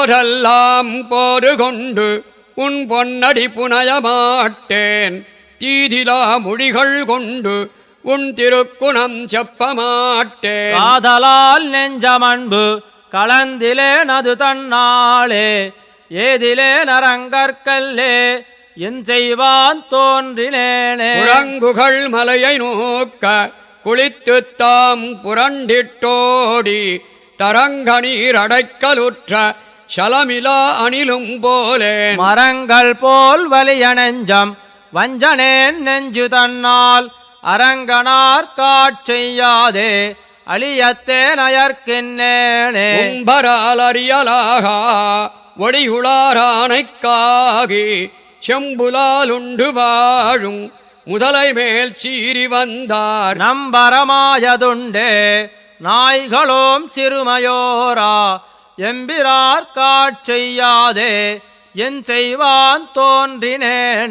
போரெல்லாம் bore கொண்டு உன் பொன்னடி புனைய மாட்டேன் தீதிலா மொழிகள் கொண்டு உன் திருக்குணம் செப்ப மாட்டேன் காதலால் நெஞ்சமன்பு கலந்திலேனது தன்னாளே ஏதிலே நரங்கற்கல்லே என் செய்வான் தோன்றினேனே. குரங்குகள் மலையை நோக்க குளித்துத் தாம் புரண்டிட்டோடி தரங்க நீர் அடைக்கலுற்ற சலமிலா அணிலும் போலேன் மரங்கள் போல் வலிய நெஞ்சம் வஞ்சனேன் நெஞ்சு தன்னால் அரங்கனார் காட்செய்யாதே அழியத்தே நயர்க்கின்னேனே உம்பரால் அறியலாகா ஒளியுளாரானைக்காகி செம்புலாலுண்டு வாழும் முதலை மேல் சீறி வந்தார். நம்பரமாயதுண்டே நாய்களோம் சிறுமையோரா எம்பிரார் காட்செய்யாதே என் செய்வான் தோன்றினேனே.